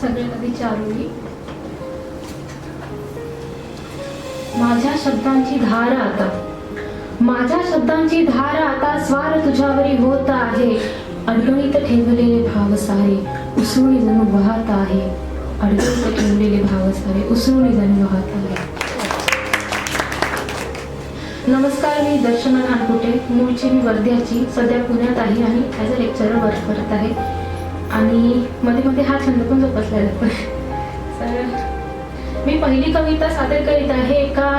सगळ्यात आधी माझ्या शब्दांची धार आता. माझ्या शब्दांची धार आता स्वार तुझ्यावरी होत आहे. अडगणित ठेवलेले भाव सारे उसळी जणू वाहत आहे. ठेवलेले भाव सारे वाहत नमस्कार मी दर्शना नानकुटे मूळची मी वर्ध्याची सध्या पुण्यात आहे आणि ॲज अ लेक्चरर वर्क करत आहे. आणि मध्ये मध्ये हा छंद पण जोपासला जातो तर मी पहिली कविता सादर करीत आहे एका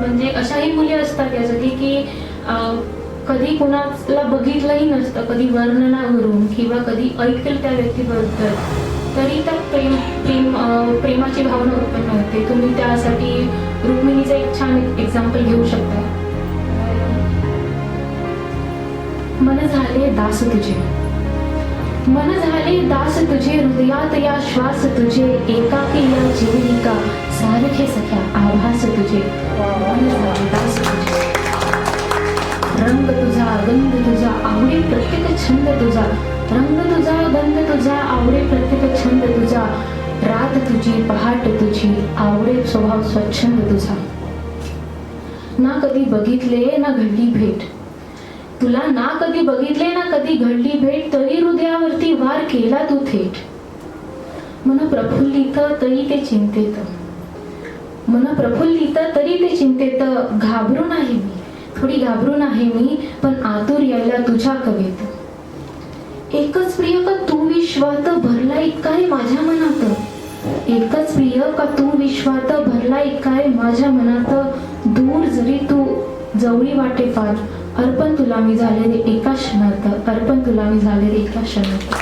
म्हणजे अशाही मुली असतात यासाठी की कधी कुणाला बघितलंही नसतं कधी वर्णनावरून किंवा कधी ऐकतील त्या व्यक्तीबद्दल तरी तर प्रेम प्रेम प्रेमाची भावना उत्पन्न होते. तुम्ही त्यासाठी रुक्मिणीचं एक छान एक्झाम्पल घेऊ शकता. मन झाले दास तुझे. मन झाले दास तुझे हृदयात या श्वास तुझे एकाकी या जीवनिका सारखे सख्या आभास तुझे. मन झाले दास छंद तुझा. रंग तुझा गंध तुझा आवडे प्रत्येक छंद तुझा. रात तुझी पहाट तुझी आवडे स्वभाव स्वच्छंद तुझा. ना कधी बघितले ना घडली भेट. तुला ना कधी बघितले ना कधी घडली भेट तरी हृदयावरती वार केला तू थेट. मन प्रफुल्लित तरी ते चिंतेत. मन प्रफुल्लित तरी ते चिंतेत. घाबरून आहे मी. थोडी घाबरून आहे मी पण आतुर यायला तुझ्या कवेत. एकच प्रिय का तू विश्वात भरला इतकाय माझ्या मनात? एकच प्रिय का तू विश्वात भरला इतकाय माझ्या मनात? दूर जरी तू जवळी वाटे फार अर्पण तुला मी झालेले एका क्षणात अर्पण तुला मी झालेले एका क्षणात.